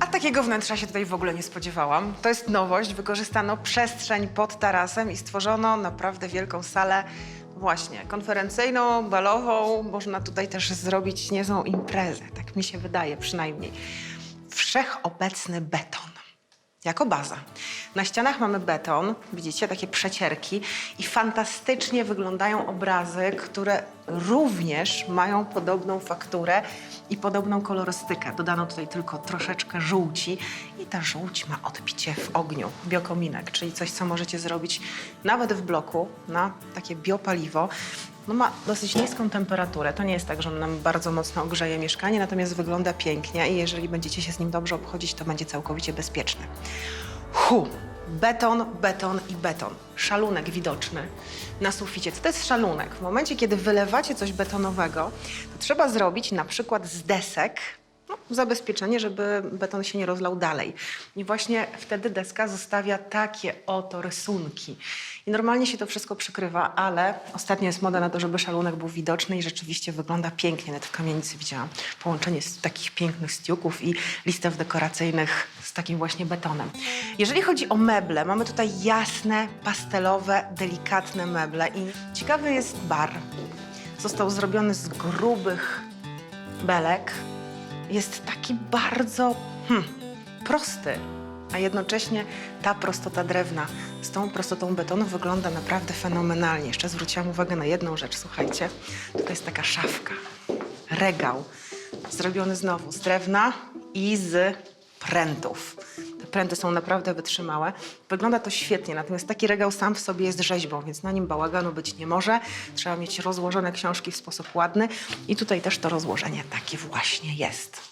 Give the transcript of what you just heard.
A takiego wnętrza się tutaj w ogóle nie spodziewałam. To jest nowość. Wykorzystano przestrzeń pod tarasem i stworzono naprawdę wielką salę właśnie konferencyjną, balową. Można tutaj też zrobić niezłą imprezę, tak mi się wydaje przynajmniej. Wszechobecny beton jako baza. Na ścianach mamy beton, widzicie, takie przecierki i fantastycznie wyglądają obrazy, które również mają podobną fakturę i podobną kolorystykę. Dodano tutaj tylko troszeczkę żółci i ta żółć ma odbicie w ogniu, biokominek, czyli coś, co możecie zrobić nawet w bloku na takie biopaliwo. No ma dosyć niską temperaturę. To nie jest tak, że on nam bardzo mocno ogrzeje mieszkanie, natomiast wygląda pięknie i jeżeli będziecie się z nim dobrze obchodzić, to będzie całkowicie bezpieczne. Hu! Beton, beton i beton. Szalunek widoczny na suficie. Co to jest szalunek? W momencie, kiedy wylewacie coś betonowego, to trzeba zrobić na przykład z desek no, zabezpieczenie, żeby beton się nie rozlał dalej. I właśnie wtedy deska zostawia takie oto rysunki. I normalnie się to wszystko przykrywa, ale ostatnio jest moda na to, żeby szalunek był widoczny i rzeczywiście wygląda pięknie. Nawet w kamienicy widziałam połączenie z takich pięknych stiuków i listew dekoracyjnych z takim właśnie betonem. Jeżeli chodzi o meble, mamy tutaj jasne, pastelowe, delikatne meble i ciekawy jest bar. Został zrobiony z grubych belek, jest taki bardzo hmm, prosty, a jednocześnie ta prostota drewna z tą prostotą betonu wygląda naprawdę fenomenalnie. Jeszcze zwróciłam uwagę na jedną rzecz, słuchajcie. Tutaj jest taka szafka, regał, zrobiony znowu z drewna i z prętów. Pręty są naprawdę wytrzymałe. Wygląda to świetnie, natomiast taki regał sam w sobie jest rzeźbą, więc na nim bałaganu być nie może. Trzeba mieć rozłożone książki w sposób ładny i tutaj też to rozłożenie takie właśnie jest.